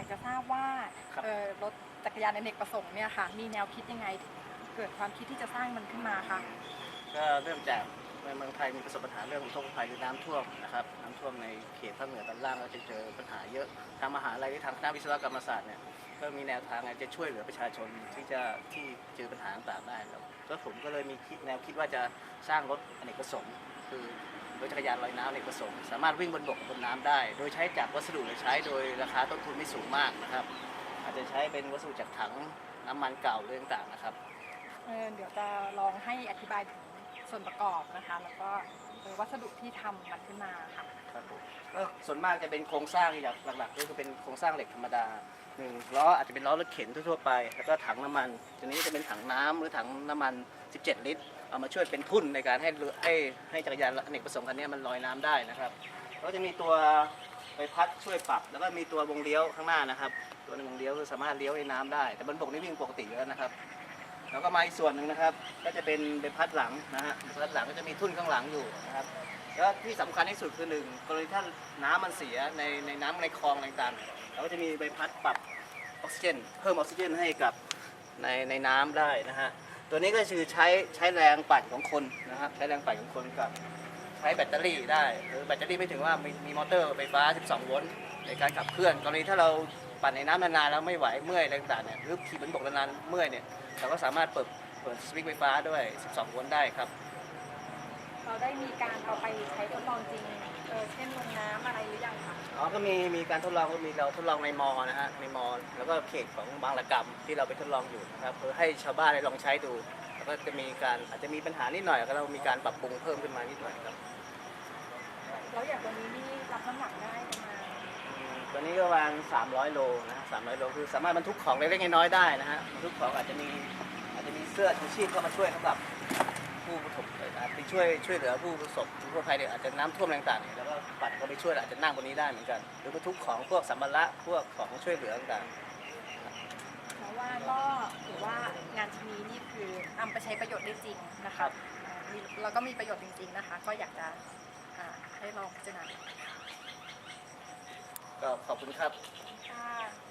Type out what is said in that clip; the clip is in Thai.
อยากจะทราบว่าครับ เอ่อรถจักรยานอเนกประสงค์เนี่ยค่ะ มีแนวคิดยังไงถึงเกิดความคิดที่จะสร้างมันขึ้นมาคะ ก็เริ่มจากในเมืองไทยมีประสบปัญหาเรื่องอุทกภัยคือน้ำท่วมนะครับน้ำท่วมในเขตภาคเหนือตอนล่างเราจะเจอปัญหาเยอะทางมหาลัยที่ทางคณะวิศวกรรมศาสตร์เนี่ยก็มีแนวทางจะช่วยเหลือประชาชนที่จะที่เจอปัญหาต่างๆได้แล้วก็ผมก็เลยมีคิดแนวคิดว่าจะสร้างรถอเนกประสงค์คือ รถจักรยานลอยน้ำอเนกประสงค์สามารถวิ่งบนบกบนน้ำได้ โดยใช้จากวัสดุเหลือใช้โดยราคาต้นทุนไม่สูงมากนะครับ อาจจะใช้เป็นวัสดุจากถังน้ำมันเก่าหรือต่างๆนะครับเอ่อเดี๋ยวจะลองให้อธิบายถึงส่วนประกอบนะคะ แล้วก็เอ่อวัสดุที่ทำมันขึ้นมาค่ะครับผมก็ส่วนมากจะเป็นโครงสร้างอย่างหลักๆก็คือเป็นโครงสร้างเหล็กธรรมดา หนึ่งล้ออาจจะเป็นล้อรถเข็นทั่วๆไป แล้วก็ถังน้ำมันทีนี้จะเป็นถังน้ำหรือถังน้ำมัน 17 ลิตร เอามาช่วยเป็นทุ่นในการให้เรือให้ให้จักรยานอเนกประสงค์คันนี้มันลอยน้ำได้นะครับก็จะมีตัวใบพัดช่วยปรับ แล้วก็มีตัววงเลี้ยวข้างหน้านะครับ ตัววงเลี้ยวคือสามารถเลี้ยวในน้ำได้ แต่บนบกนี่วิ่งปกติอยู่แล้วนะครับ แล้วก็มาอีกส่วนหนึ่งนะครับ ก็จะเป็นใบพัดหลังนะฮะใบพัดหลังก็จะมีทุ่นข้างหลังอยู่นะครับแล้วที่สำคัญที่สุดคือหนึ่งกรณีถ้าน้ำมันเสียในในน้ำในคลองต่างๆเราก็จะมีใบพัดปรับออกซิเจน เพิ่มออกซิเจนให้กับในในน้ำได้นะฮะตัวนี้ก็คือใช้ใช้แรงปั่นของคนนะครับใช้แรงปั่นของคนกับใช้แบตเตอรี่ได้หรือแบตเตอรี่ไม่ถึงว่ามีมีมอเตอร์ไฟฟ้า 12 โวลต์ในการขับเคลื่อน กรณีถ้าเรา ปั่นในน้ำนานๆแล้วไม่ไหวเมื่อยอะไรต่างๆเนี่ยหรือขี่บนบกนานๆเมื่อยเนี่ยเราก็สามารถเปิดเปิดสวิตช์ไฟฟ้าด้วย 12 โวลต์ได้ครับ เราได้มีการเอาไปใช้ทดลองจริงเออเช่นลงน้ำอะไรหรือยังคะอ๋อก็มีมีการทดลองก็มีเราทดลองในมอนะฮะในมอ แล้วก็เขตของบางระกรรมที่เราไปทดลองอยู่นะครับเพื่อให้ชาวบ้านได้ลองใช้ดู แล้วก็จะมีการอาจจะมีปัญหานิดหน่อยก็เรามีการปรับปรุงเพิ่มขึ้นมานิดหน่อยครับแล้วอย่างตัวนี้นี่รับน้ำหนักได้ประมาณอืม ตัวนี้ก็ประมาณ300 โลนะฮะ300 โลคือสามารถบรรทุกของเล็กๆน้อยๆได้นะฮะบรรทุกของอาจจะมีอาจจะมีเสื้อชูชีพเข้ามาช่วยสำหรับผู้ประสบอาจจะช่วยช่วยเหลือผู้ประสบอุทกภัยเนี่ยอาจจะน้ำท่วมอะไรต่างๆเนี่ยแล้วก็ปั่นเข้าไปช่วยอาจจะนั่งบนนี้ได้เหมือนกัน หรือบรรทุกของพวกสัมภาระพวกของช่วยเหลือต่างๆเพราะว่าก็ถือว่างานชิ้นนี้นี่คือนำไปใช้ประโยชน์ได้จริงนะครัคะบอ่ามีแล้วก็มีประโยชน์จริง ๆนะคะ ก็อยากจะอ่าให้ลองพิจารณาก็ ขอบคุณครับ ค่ะ